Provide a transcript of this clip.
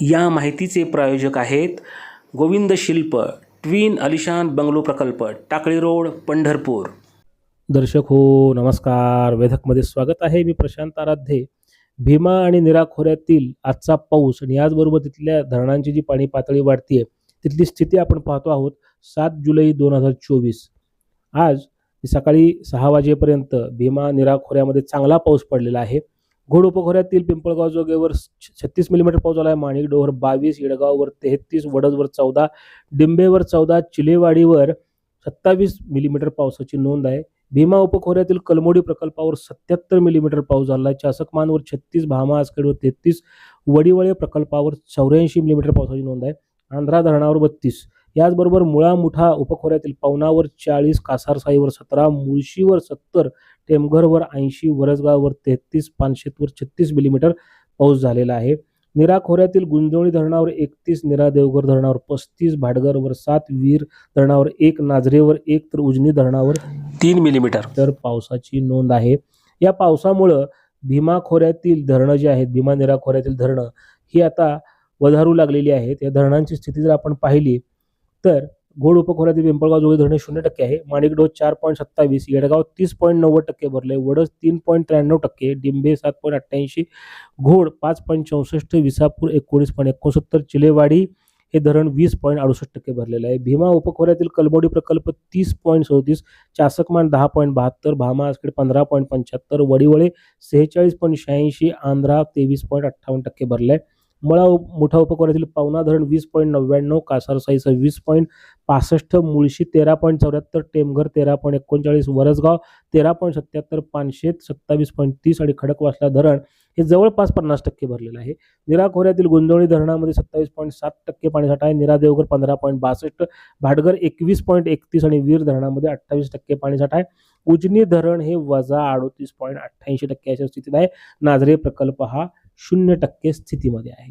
या माहितीचे प्रायोजक आहेत गोविंद शिल्प ट्विन अलिशान बंगलो प्रकल्प टाकळी रोड पंढरपूर. दर्शक हो नमस्कार. वेधकमध्ये स्वागत आहे मी प्रशांत आराध्ये. भीमा आणि निरा खोऱ्यातील आजचा पाऊस आणि याचबरोबर तिथल्या धरणांची जी पाणी पातळी वाढतीये तिथली स्थिती आपण पाहतो आहोत सात जुलै दोन हजार चोवीस. आज सकाळी सहा वाजेपर्यंत भीमा निरा खोऱ्यामध्ये चांगला पाऊस पडलेला आहे. घोड उपखोऱ्यातील पिंपळगाव जोगेवर छत्तीस मिलीमीटर पाऊस झाला आहे माणिकडोहर बावीस येडगाववर तेहतीस वडजवर चौदा डिंबेवर चौदा चिलेवाडीवर सत्तावीस मिलीमीटर पावसाची नोंद आहे. भीमा उपखोऱ्यातील कलमोडी प्रकल्पावर सत्याहत्तर मिलीमीटर पाऊस झाला आहे चासकमानवर छत्तीस भामा आसखेडवर तेहतीस वडिवळे प्रकल्पावर चौऱ्याऐंशी मिलीमीटर पावसाची नोंद आहे. आंध्रा धरणावर बत्तीस. याचबरोबर मुळा मुठा उपखोऱ्यातील पवनावर चाळीस कासारसाईवर सतरा मुळशीवर सत्तर टेमघरवर ऐंशी वरसगाववर तेहतीस पानशेतवर छत्तीस मिलीमीटर पाऊस झालेला आहे. निरा खोऱ्यातील गुंजवणी धरणावर एकतीस निरा देवघर धरणावर पस्तीस भाटघरवर सात वीर धरणावर एक नाझरेवर एक तर उजनी धरणावर तीन मिलीमीटर तर पावसाची नोंद आहे. या पावसामुळं भीमा खोऱ्यातील धरणं जी आहेत भीमा निरा खोऱ्यातील धरणं ही आता वधारू लागलेली आहेत. या धरणांची स्थिती जर आपण पाहिली तर घोड उपखोऱ्यातील पिंपळगाव जोगी धरणे शून्य टक्के आहे. माणिकडोह चार पॉईंट सत्तावीस येडगाव तीस पॉईंट नव्वद टक्के भरले. वडस तीन पॉईंट त्र्याण्णव टक्के डिंबे सात पॉईंट अठ्ठ्याऐंशी घोड पाच पॉईंट चौसष्ट विसापूर एकोणीस पॉईंट एकोणसत्तर चिलेवाडी हे धरण वीस पॉईंट अडुसष्ट टक्के भरलेलं आहे. भीमा उपखोऱ्यातील कलमोडी प्रकल्प तीस पॉईंट सदतीस चासकमान दहा पॉईंट बहात्तर भामा आसखेड पंधरा पॉईंट पंच्याहत्तर वडिवळे सेहेचाळीस पॉईंट शहाऐंशी आंध्रा तेवीस पॉईंट अठ्ठावन्न टक्के भरले आहे मळा उप मोठा उपखोऱ्यातील पावना धरण वीस पॉईंट नव्याण्णव कासारसाईचं वीस पॉईंट पासष्ट मुळशी तेरा पॉईंट चौऱ्याहत्तर टेमघर तेरा पॉईंट एकोणचाळीस वरसगाव तेरा पॉईंट सत्याहत्तर पानशेत सत्तावीस पॉईंट तीस आणि खडकवासला धरण हे जवळपास पन्नास टक्के भरलेलं आहे. निरा खोऱ्यातील गुंजवणी धरणामध्ये सत्तावीस पॉईंट सात टक्के पाणीसाठा आहे. निरा देवघर पंधरा पॉईंट बासष्ट भाटघर एकवीस पॉईंट एकतीस आणि वीर धरणामध्ये अठ्ठावीस टक्के पाणीसाठा आहे. उजनी धरण हे वजा अडोतीस पॉईंट अठ्ठ्याऐंशी टक्के अशा स्थितीत आहे. नाझरे प्रकल्प हा शून्य टक्के स्थितीमध्ये आहे.